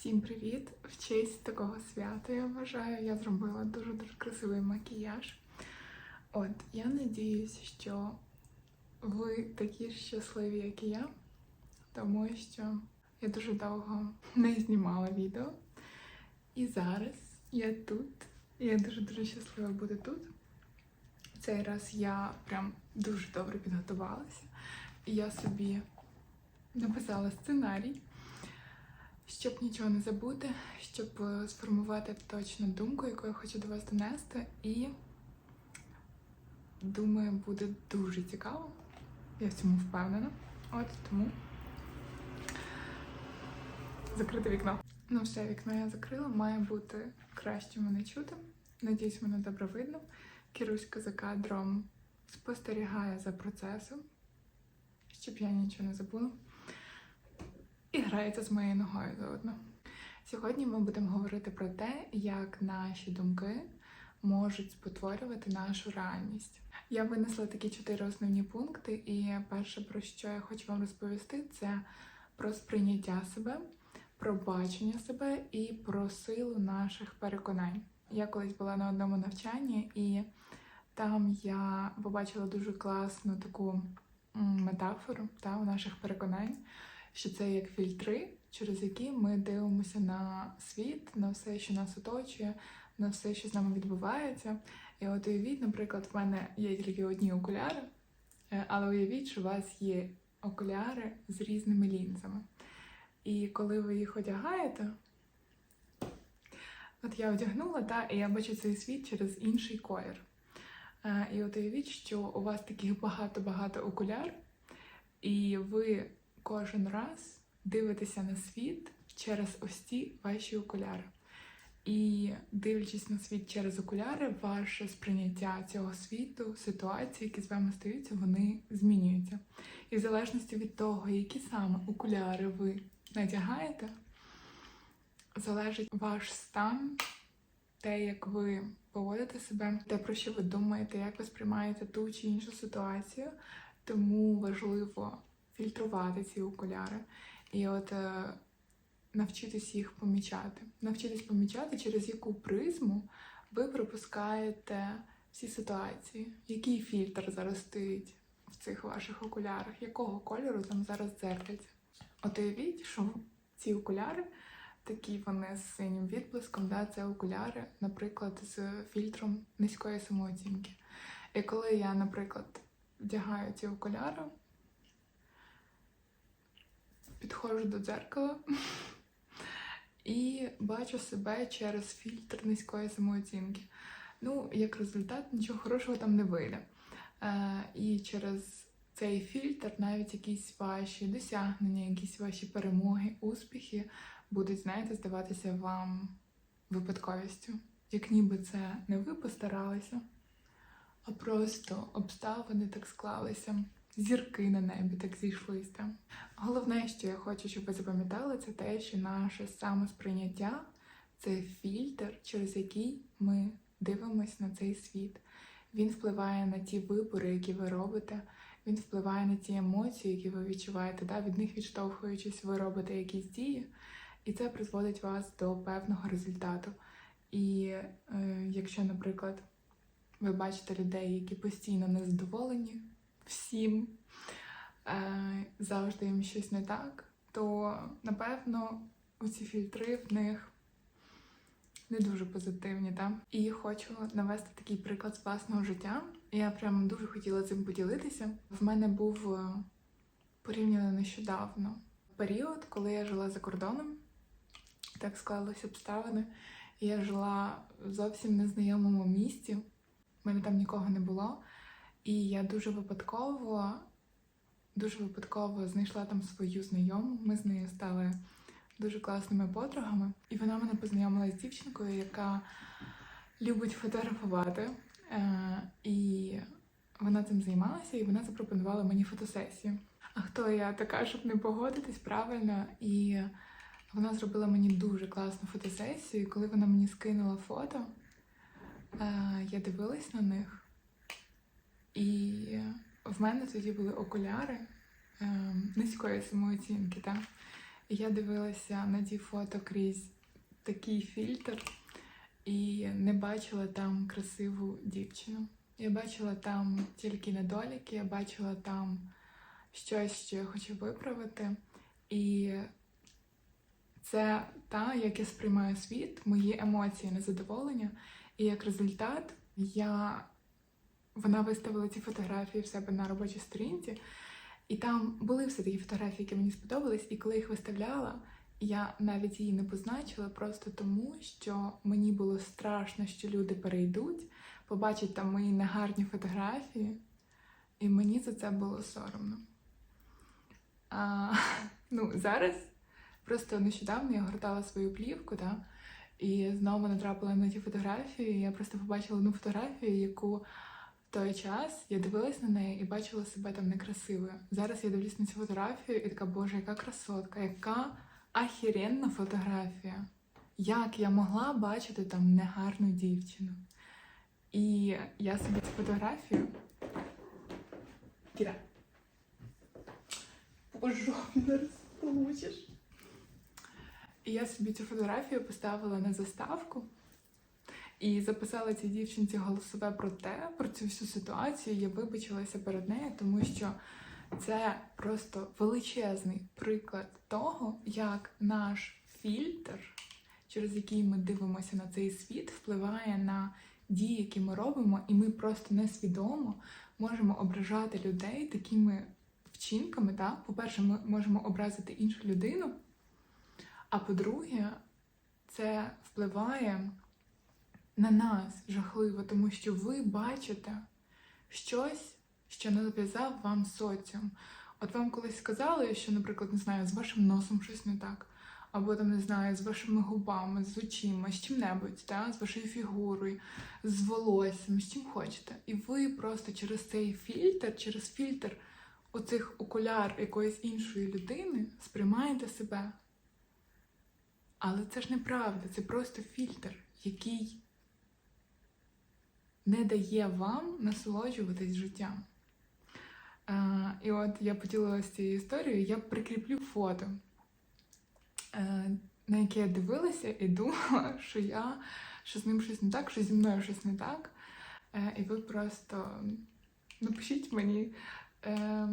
Всім привіт! В честь такого свята я вважаю, я зробила дуже дуже красивий макіяж. От, я надіюсь, що ви такі ж щасливі, як і я, тому що я дуже довго не знімала відео. І зараз я тут. Я дуже дуже щаслива бути тут. Цей раз я прям дуже добре підготувалася. І я собі написала сценарій щоб нічого не забути, щоб е, сформувати точну думку, яку я хочу до вас донести. І думаю, буде дуже цікаво. Я в цьому впевнена. От тому закрите вікно. Ну, все, вікно я закрила, має бути краще мене чути. Надіюсь, мене добре видно. Кіруська за кадром спостерігає за процесом, щоб я нічого не забула і грається з моєю ногою заодно. Сьогодні ми будемо говорити про те, як наші думки можуть спотворювати нашу реальність. Я винесла такі чотири основні пункти, і перше, про що я хочу вам розповісти, це про сприйняття себе, про бачення себе і про силу наших переконань. Я колись була на одному навчанні, і там я побачила дуже класну таку метафору та, у наших переконань що це як фільтри, через які ми дивимося на світ, на все, що нас оточує, на все, що з нами відбувається. І от уявіть, наприклад, в мене є тільки одні окуляри, е, але уявіть, що у вас є окуляри з різними лінзами. І коли ви їх одягаєте, от я одягнула, та, і я бачу цей світ через інший колір. Е, і от уявіть, що у вас таких багато-багато окуляр, і ви кожен раз дивитеся на світ через ось ці ваші окуляри. І дивлячись на світ через окуляри, ваше сприйняття цього світу, ситуації, які з вами стаються, вони змінюються. І в залежності від того, які саме окуляри ви надягаєте, залежить ваш стан, те, як ви поводите себе, те, про що ви думаєте, як ви сприймаєте ту чи іншу ситуацію. Тому важливо фільтрувати ці окуляри. І от е, навчитись їх помічати. Навчитись помічати, через яку призму ви пропускаєте всі ситуації, який фільтр зараз стоїть в цих ваших окулярах, якого кольору там зараз дзеркальце. От уявіть, що ці окуляри, такі вони з синім відблиском, да, це окуляри, наприклад, з фільтром низької самооцінки. І коли я, наприклад, вдягаю ці окуляри, підходжу до дзеркала і бачу себе через фільтр низької самооцінки. Ну, як результат, нічого хорошого там не вийде. Е, І через цей фільтр навіть якісь ваші досягнення, якісь ваші перемоги, успіхи будуть, знаєте, здаватися вам випадковістю. Як ніби це не ви постаралися, а просто обставини так склалися зірки на небі так зійшлися. Головне, що я хочу, щоб ви запам'ятали, це те, що наше самосприйняття це фільтр, через який ми дивимося на цей світ. Він впливає на ті вибори, які ви робите. Він впливає на ті емоції, які ви відчуваєте. Да? Від них відштовхуючись, ви робите якісь дії, і це призводить вас до певного результату. І е, якщо, наприклад, ви бачите людей, які постійно незадоволені, всім е, завжди їм щось не так, то напевно оці фільтри в них не дуже позитивні. Так? І хочу навести такий приклад з власного життя. Я прям дуже хотіла цим поділитися. В мене був е, порівняно нещодавно період, коли я жила за кордоном. Так склалися обставини. Я жила в зовсім незнайомому місті. У мене там нікого не було. І я дуже випадково, дуже випадково знайшла там свою знайому. Ми з нею стали дуже класними подругами. І вона мене познайомила з дівчинкою, яка любить фотографувати. Е, і вона цим займалася, і вона запропонувала мені фотосесію. А хто я така, щоб не погодитись правильно? І вона зробила мені дуже класну фотосесію. І коли вона мені скинула фото, е, я дивилась на них. І в мене тоді були окуляри е, низької самооцінки. Так? І я дивилася на ті фото крізь такий фільтр і не бачила там красиву дівчину. Я бачила там тільки недоліки, я бачила там щось, що я хочу виправити. І це та, як я сприймаю світ, мої емоції, незадоволення. І як результат, я вона виставила ці фотографії в себе на робочій сторінці, і там були все такі фотографії, які мені сподобались, і коли їх виставляла, я навіть її не позначила просто тому, що мені було страшно, що люди перейдуть, побачать там мої негарні фотографії, і мені за це було соромно. А, ну, зараз просто нещодавно я гортала свою плівку, да, і знову натрапила на ті фотографії. і Я просто побачила одну фотографію, яку той час я дивилась на неї і бачила себе там некрасивою. Зараз я дивлюсь на цю фотографію і така, боже, яка красотка, яка ахіренна фотографія. Як я могла бачити там негарну дівчину? І я собі цю фотографію. Кіра. Боже, зараз. І я собі цю фотографію поставила на заставку і записала цій дівчинці голосове про те, про цю всю ситуацію. Я вибачилася перед нею, тому що це просто величезний приклад того, як наш фільтр, через який ми дивимося на цей світ, впливає на дії, які ми робимо, і ми просто несвідомо можемо ображати людей такими вчинками. Так? По-перше, ми можемо образити іншу людину. А по-друге, це впливає на нас жахливо, тому що ви бачите щось, що нав'язав вам соціум. От вам колись сказали, що, наприклад, не знаю, з вашим носом щось не так, або там не знаю, з вашими губами, з очима, з чим-небудь, та? з вашою фігурою, з волоссям, з чим хочете. І ви просто через цей фільтр, через фільтр оцих окуляр якоїсь іншої людини сприймаєте себе. Але це ж неправда, це просто фільтр, який не дає вам насолоджуватись життям. Е, і от я поділилася цією історією, я прикріплю фото, е, на яке я дивилася і думала, що я що з ним щось не так, що зі мною щось не так. Е, і ви просто напишіть мені, е,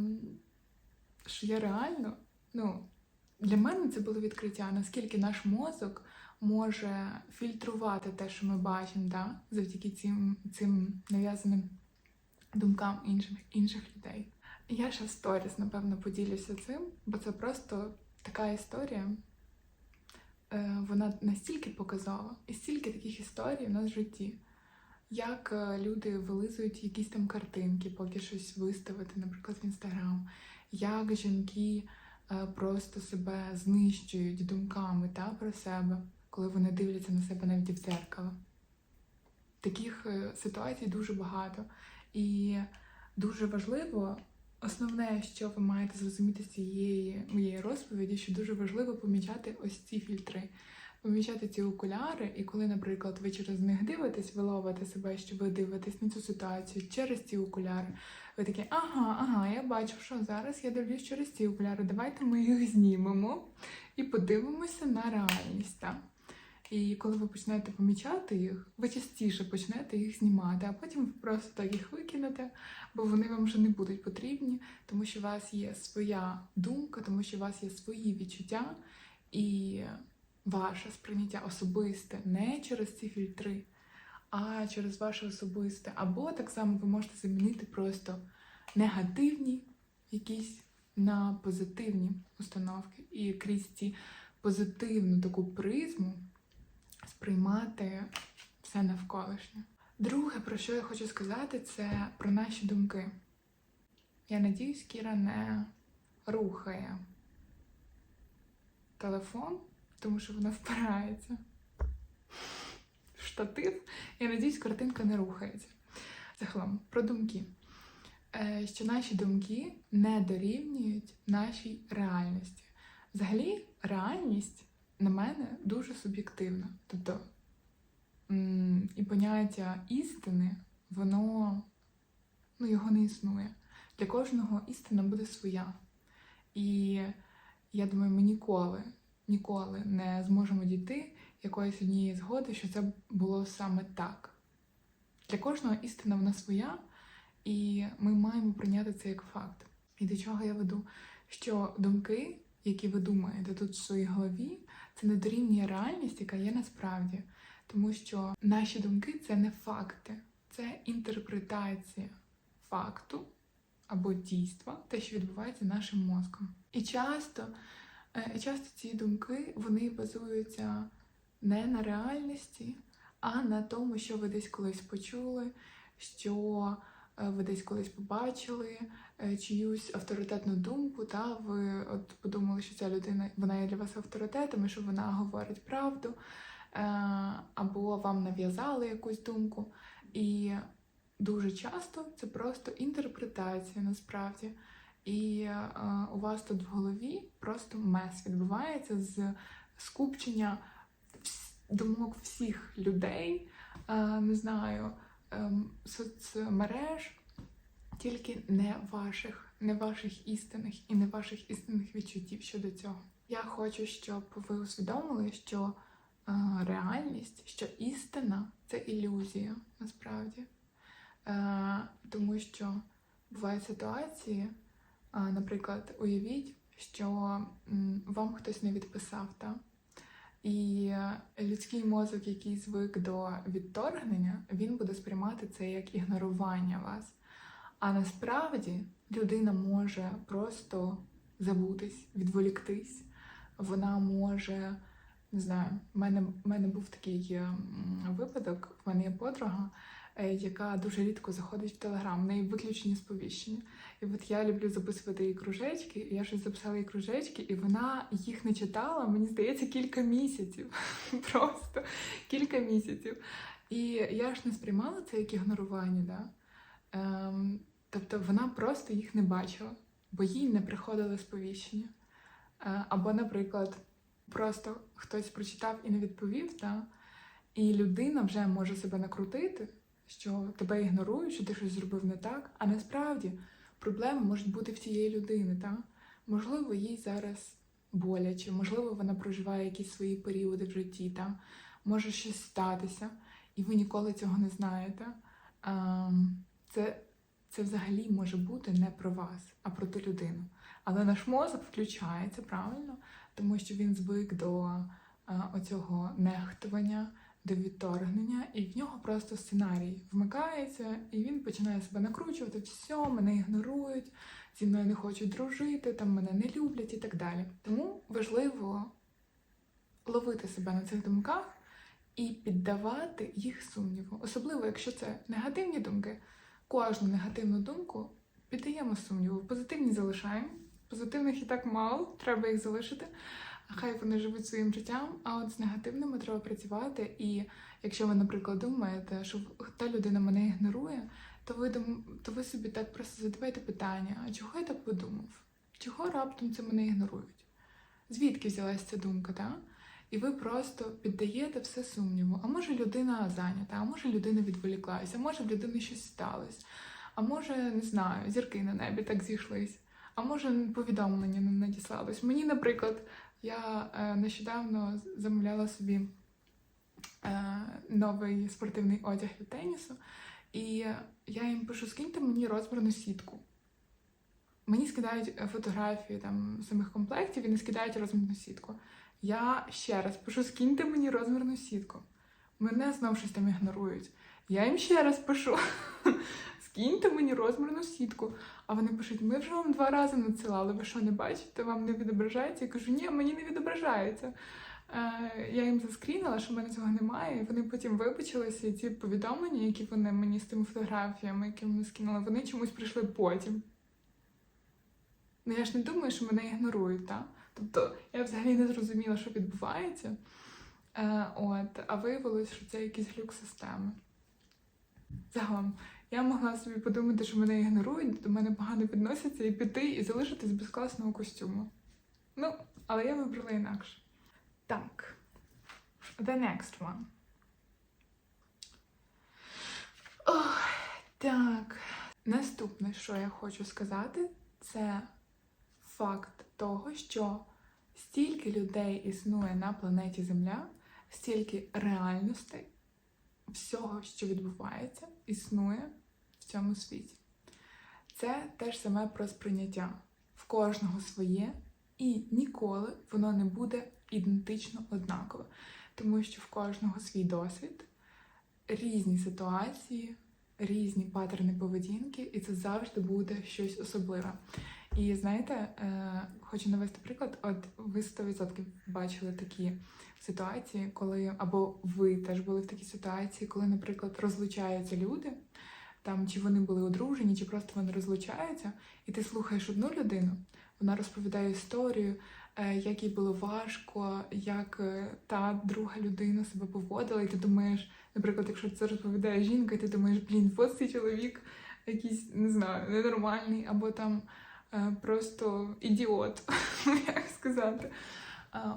що я реально, ну. Для мене це було відкриття, наскільки наш мозок може фільтрувати те, що ми бачимо, да? завдяки цим цим нав'язаним думкам інших інших людей. Я ще в сторіс, напевно, поділюся цим, бо це просто така історія. Е, Вона настільки показова, і стільки таких історій в нас в житті. Як е, люди вилизують якісь там картинки, поки щось виставити, наприклад, в інстаграм, як жінки. Е, просто себе знищують думками та, про себе, коли вони дивляться на себе навіть в дзеркало. Таких е, ситуацій дуже багато. І дуже важливо, основне, що ви маєте зрозуміти з цієї моєї розповіді, що дуже важливо помічати ось ці фільтри, помічати ці окуляри, і коли, наприклад, ви через них дивитесь, ви ловите себе, що ви дивитесь на цю ситуацію через ці окуляри. Ви такі, ага, ага, я бачу, що зараз я дивлюсь через ці окуляри. Давайте ми їх знімемо і подивимося на реальність. Так? І коли ви почнете помічати їх, ви частіше почнете їх знімати, а потім ви просто так їх викинете, бо вони вам вже не будуть потрібні, тому що у вас є своя думка, тому що у вас є свої відчуття і ваше сприйняття особисте не через ці фільтри а через ваше особисте. Або так само ви можете замінити просто негативні якісь на позитивні установки. І крізь ці позитивну таку призму сприймати все навколишнє. Друге, про що я хочу сказати, це про наші думки. Я надіюсь, Кіра не рухає телефон, тому що вона впирається штатив. Я надіюсь, картинка не рухається. Загалом, про думки. Е, що наші думки не дорівнюють нашій реальності. Взагалі, реальність на мене дуже суб'єктивна. Тобто і поняття істини, воно ну, його не існує. Для кожного істина буде своя. І Я думаю, ми ніколи, ніколи не зможемо дійти якоїсь однієї згоди, що це було саме так. Для кожного істина вона своя, і ми маємо прийняти це як факт. І до чого я веду? Що думки, які ви думаєте тут в своїй голові, це не дорівнює реальність, яка є насправді. Тому що наші думки це не факти, це інтерпретація факту або дійства, те, що відбувається нашим мозком. І часто, часто ці думки вони базуються не на реальності, а на тому, що ви десь колись почули, що е, ви десь колись побачили е, чиюсь авторитетну думку, та ви от подумали, що ця людина вона є для вас авторитетом, і що вона говорить правду, е, або вам нав'язали якусь думку. І дуже часто це просто інтерпретація насправді. І е, у вас тут в голові просто мес відбувається з скупчення думок всіх людей, е, не знаю, ем, соцмереж, тільки не ваших, не ваших істинних і не ваших істинних відчуттів щодо цього. Я хочу, щоб ви усвідомили, що е, реальність, що істина це ілюзія насправді. Тому що бувають ситуації, наприклад, уявіть, що вам хтось не відписав, та? і людський мозок, який звик до відторгнення, він буде сприймати це як ігнорування вас. А насправді людина може просто забутись, відволіктись. Вона може, не знаю, в мене, в мене був такий випадок, в мене є подруга, яка дуже рідко заходить в Телеграм, в неї виключені сповіщення. І от я люблю записувати її кружечки, і я щось записала їй кружечки, і вона їх не читала, мені здається, кілька місяців. Просто кілька місяців. І я ж не сприймала це як ігнорування, да? Ем, тобто вона просто їх не бачила, бо їй не приходили сповіщення. Е, або, наприклад, просто хтось прочитав і не відповів, та? і людина вже може себе накрутити, що тебе ігнорують, що ти щось зробив не так, а насправді проблеми можуть бути в тієї людини. Та? Можливо, їй зараз боляче, можливо, вона проживає якісь свої періоди в житті, та? може щось статися, і ви ніколи цього не знаєте. Це, це взагалі може бути не про вас, а про ту людину. Але наш мозок включається правильно, тому що він звик до оцього нехтування, до відторгнення, і в нього просто сценарій вмикається, і він починає себе накручувати, все, мене ігнорують, зі мною не хочуть дружити, там мене не люблять і так далі. Тому важливо ловити себе на цих думках і піддавати їх сумніву, особливо якщо це негативні думки. Кожну негативну думку піддаємо сумніву, позитивні залишаємо. Позитивних і так мало, треба їх залишити. Хай вони живуть своїм життям, а от з негативними треба працювати. І якщо ви, наприклад, думаєте, що та людина мене ігнорує, то ви то ви собі так просто задавайте питання: а чого я так подумав? Чого раптом це мене ігнорують? Звідки взялася ця думка, так? І ви просто піддаєте все сумніву. А може людина зайнята, а може людина відволіклася, а може в людини щось сталося, а може, не знаю, зірки на небі так зійшлись, а може повідомлення не надіслалось. Мені, наприклад, я е, нещодавно замовляла собі е, новий спортивний одяг від тенісу, і я їм пишу: скиньте мені розмірну сітку. Мені скидають е, фотографії там самих комплектів і не скидають розмірну сітку. Я ще раз пишу, скиньте мені розмірну сітку. Мене знов щось там ігнорують. Я їм ще раз пишу, скиньте мені розмірну сітку. А вони пишуть, ми вже вам два рази надсилали, ви що не бачите, вам не відображається? Я кажу, ні, мені не відображається. Е, я їм заскрінила, що в мене цього немає, і вони потім вибачилися, і ці повідомлення, які вони мені з тими фотографіями, які вони скинули, вони чомусь прийшли потім. Ну я ж не думаю, що мене ігнорують, так? Тобто я взагалі не зрозуміла, що відбувається. Е, от, а виявилось, що це якийсь глюк системи. Загалом, я могла собі подумати, що мене ігнорують, до мене погано відносяться, і піти і залишитись без класного костюму. Ну, але я вибрала інакше. Так. The next one. Ох, так. Наступне, що я хочу сказати, це факт того, що стільки людей існує на планеті Земля, стільки реальностей, всього, що відбувається, існує в цьому світі. Це теж саме про сприйняття. В кожного своє, і ніколи воно не буде ідентично однакове, тому що в кожного свій досвід, різні ситуації, різні паттерни поведінки, і це завжди буде щось особливе. І знаєте, е, хочу навести приклад. От ви 100% бачили такі ситуації, коли або ви теж були в такій ситуації, коли, наприклад, розлучаються люди, там чи вони були одружені, чи просто вони розлучаються, і ти слухаєш одну людину, вона розповідає історію, е, як їй було важко, як е, та друга людина себе поводила, і ти думаєш, наприклад, якщо це розповідає жінка, і ти думаєш, блін, от цей чоловік якийсь, не знаю, ненормальний, або там просто ідіот, як сказати.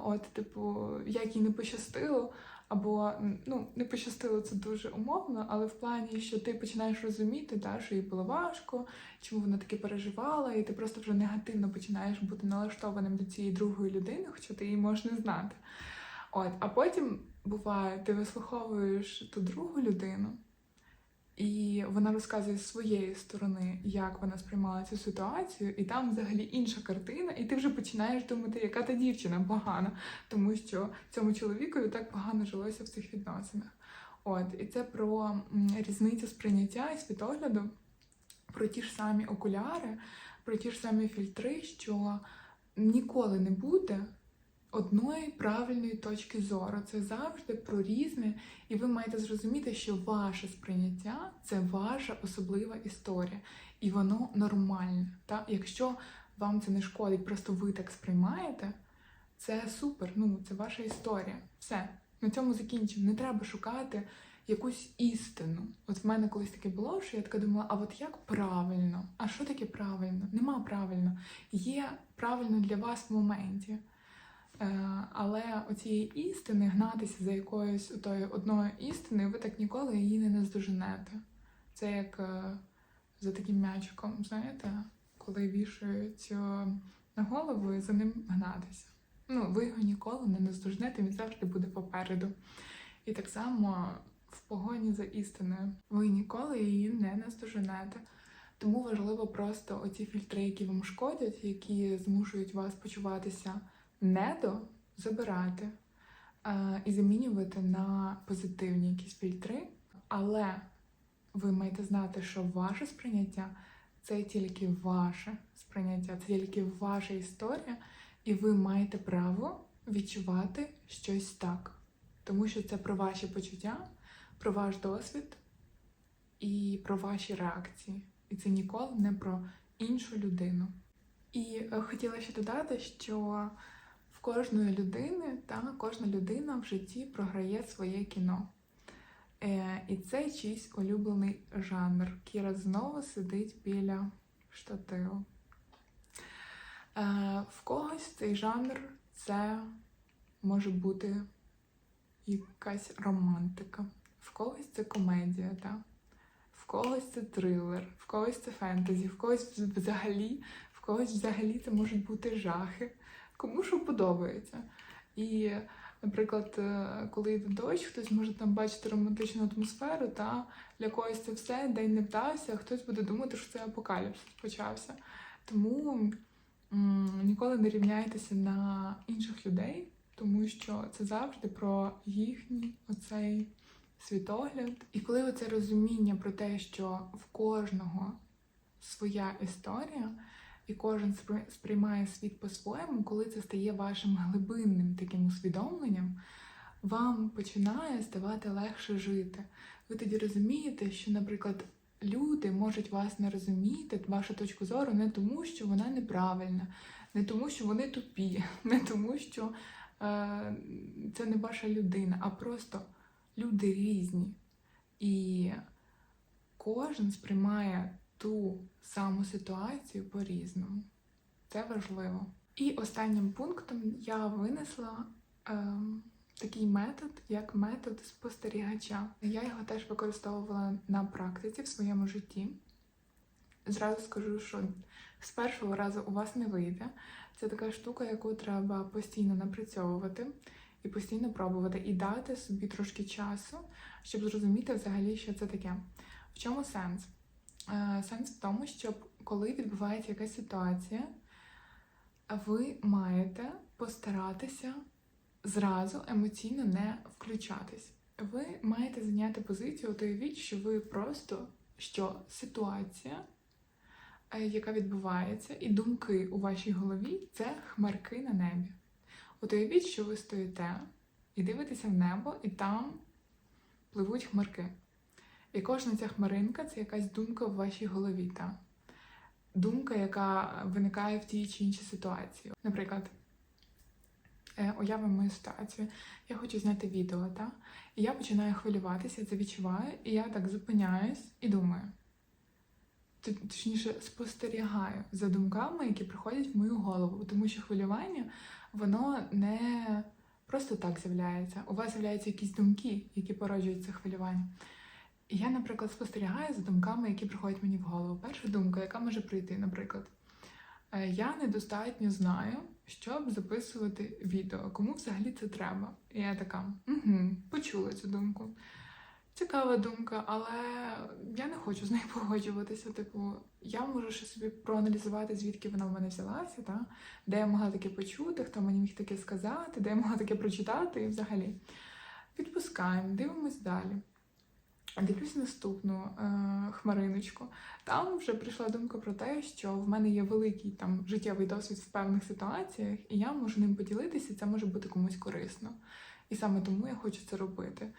От, типу, як їй не пощастило, або ну, не пощастило це дуже умовно, але в плані, що ти починаєш розуміти, та, що їй було важко, чому вона таке переживала, і ти просто вже негативно починаєш бути налаштованим до цієї другої людини, хоча ти її можеш не знати. От, а потім буває, ти вислуховуєш ту другу людину, і вона розказує з своєї сторони, як вона сприймала цю ситуацію, і там взагалі інша картина, і ти вже починаєш думати, яка та дівчина погана, тому що цьому чоловікові так погано жилося в цих відносинах. От, і це про різницю сприйняття і світогляду, про ті ж самі окуляри, про ті ж самі фільтри, що ніколи не буде одної правильної точки зору. Це завжди про різне, і ви маєте зрозуміти, що ваше сприйняття це ваша особлива історія, і воно нормальне. Та? Якщо вам це не шкодить, просто ви так сприймаєте, це супер. Ну, це ваша історія. Все. На цьому закінчимо. Не треба шукати якусь істину. От в мене колись таке було, що я така думала, а от як правильно? А що таке правильно? Нема правильно. Є правильно для вас в моменті. Е, Але оцієї істини гнатися за якоюсь тою одною істиною, ви так ніколи її не наздоженете. Це як е, за таким м'ячиком, знаєте, коли вішають е, на голову і за ним гнатися. Ну, ви його ніколи не наздожнете, він завжди буде попереду. І так само в погоні за істиною. Ви ніколи її не наздоженете. Тому важливо просто оці фільтри, які вам шкодять, які змушують вас почуватися недо, забирати е, і замінювати на позитивні якісь фільтри. Але ви маєте знати, що ваше сприйняття це тільки ваше сприйняття, це тільки ваша історія, і ви маєте право відчувати щось так. Тому що це про ваші почуття, про ваш досвід і про ваші реакції. І це ніколи не про іншу людину. І е, хотіла ще додати, що кожної людини та кожна людина в житті програє своє кіно. Е, і це чийсь улюблений жанр. Кіра знову сидить біля штативу. Е, в когось цей жанр це може бути якась романтика, в когось це комедія, та? в когось це трилер, в когось це фентезі, в когось взагалі, в когось взагалі це можуть бути жахи. Кому що подобається. І, наприклад, е, коли йде дощ, хтось може там бачити романтичну атмосферу, та для когось це все день не вдався, а хтось буде думати, що це апокаліпсис почався. Тому м, ніколи не рівняйтеся на інших людей, тому що це завжди про їхній оцей світогляд. І коли оце розуміння про те, що в кожного своя історія, і кожен сприймає світ по-своєму, коли це стає вашим глибинним таким усвідомленням, вам починає ставати легше жити. Ви тоді розумієте, що, наприклад, люди можуть вас не розуміти, вашу точку зору, не тому, що вона неправильна, не тому, що вони тупі, не тому, що е, це не ваша людина, а просто люди різні. І кожен сприймає ту саму ситуацію по-різному. Це важливо. І останнім пунктом я винесла е, такий метод, як метод спостерігача. Я його теж використовувала на практиці в своєму житті. Зразу скажу, що з першого разу у вас не вийде. Це така штука, яку треба постійно напрацьовувати і постійно пробувати, і дати собі трошки часу, щоб зрозуміти взагалі, що це таке. В чому сенс? Е, Сенс в тому, щоб коли відбувається якась ситуація, ви маєте постаратися зразу емоційно не включатись. Ви маєте зайняти позицію, уявіть, що ви просто що ситуація, е, яка відбувається, і думки у вашій голові це хмарки на небі. Уявіть, що ви стоїте і дивитеся в небо, і там пливуть хмарки. І кожна ця хмаринка це якась думка в вашій голові. Та? Думка, яка виникає в тій чи іншій ситуації. Наприклад, е, уявимо мою ситуацію. Я хочу зняти відео, та? і я починаю хвилюватися, це відчуваю, і я так зупиняюсь і думаю. Точніше, спостерігаю за думками, які приходять в мою голову, тому що хвилювання воно не просто так з'являється. У вас з'являються якісь думки, які породжують це хвилювання. Я, наприклад, спостерігаю за думками, які приходять мені в голову. Перша думка, яка може прийти, наприклад, «Е, я недостатньо знаю, щоб записувати відео. Кому взагалі це треба? І я така, угу, почула цю думку. Цікава думка, але я не хочу з нею погоджуватися. Типу, я можу ще собі проаналізувати, звідки вона в мене взялася, та? де я могла таке почути, хто мені міг таке сказати, де я могла таке прочитати і взагалі. Відпускаємо, дивимось далі. Дивлюсь наступну е, хмариночку. Там вже прийшла думка про те, що в мене є великий там життєвий досвід в певних ситуаціях, і я можу ним поділитися, це може бути комусь корисно. І саме тому я хочу це робити.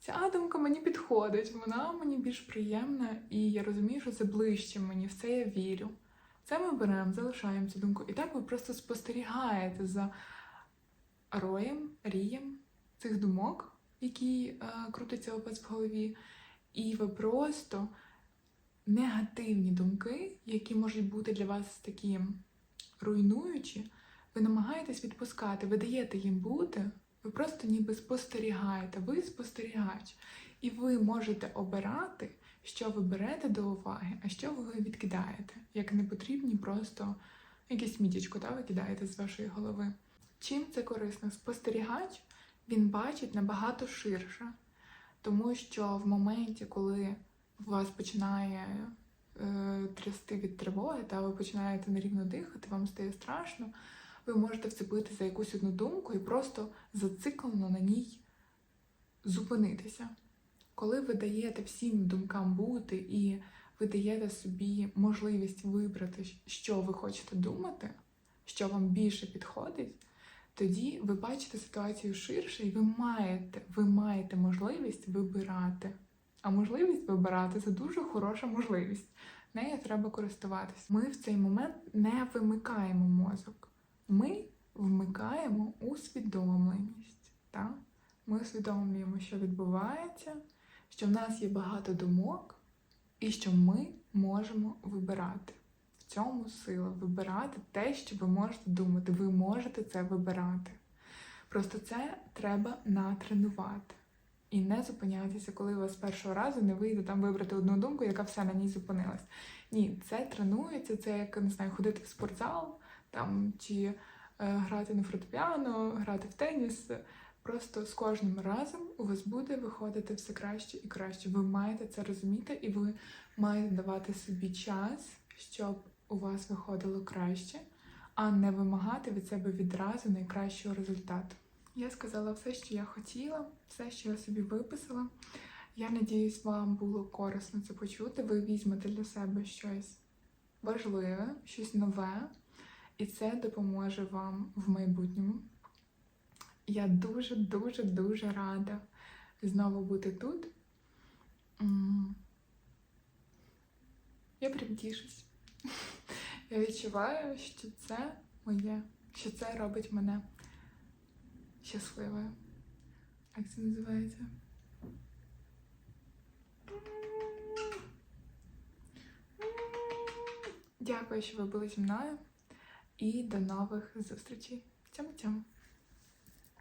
Ця думка мені підходить, вона мені більш приємна, і я розумію, що це ближче мені, в це я вірю. Це ми беремо, залишаємо цю думку. І так ви просто спостерігаєте за роєм, рієм цих думок, які е, крутяться у вас в голові, і ви просто негативні думки, які можуть бути для вас такі руйнуючі, ви намагаєтесь відпускати, ви даєте їм бути, ви просто ніби спостерігаєте, ви спостерігач. І ви можете обирати, що ви берете до уваги, а що ви відкидаєте, як непотрібні просто якісь мітічку та, ви кидаєте з вашої голови. Чим це корисно? Спостерігач він бачить набагато ширше, тому що в моменті, коли вас починає е, трясти від тривоги, та ви починаєте нерівно дихати, вам стає страшно, ви можете вцепити за якусь одну думку і просто зациклено на ній зупинитися. Коли ви даєте всім думкам бути і ви даєте собі можливість вибрати, що ви хочете думати, що вам більше підходить, тоді ви бачите ситуацію ширше, і ви маєте, ви маєте можливість вибирати. А можливість вибирати це дуже хороша можливість. Нею треба користуватись. Ми в цей момент не вимикаємо мозок. Ми вмикаємо усвідомленість. Так? Ми усвідомлюємо, що відбувається, що в нас є багато думок, і що ми можемо вибирати. Цьому сила вибирати те, що ви можете думати. Ви можете це вибирати. Просто це треба натренувати. І не зупинятися, коли у вас першого разу не вийде там вибрати одну думку, яка все на ній зупинилась. Ні, це тренується, це як не знаю, ходити в спортзал там чи е, грати на фортепіано, грати в теніс. Просто з кожним разом у вас буде виходити все краще і краще. Ви маєте це розуміти, і ви маєте давати собі час, щоб у вас виходило краще, а не вимагати від себе відразу найкращого результату. Я сказала все, що я хотіла, все, що я собі виписала. Я надіюсь, вам було корисно це почути. Ви візьмете для себе щось важливе, щось нове, і це допоможе вам в майбутньому. Я дуже, дуже, дуже рада знову бути тут. Я прям тішусь. Я відчуваю, що це моє, що це робить мене щасливою. Як це називається? Дякую, що ви були зі мною. І до нових зустрічей. Цьому-цьому.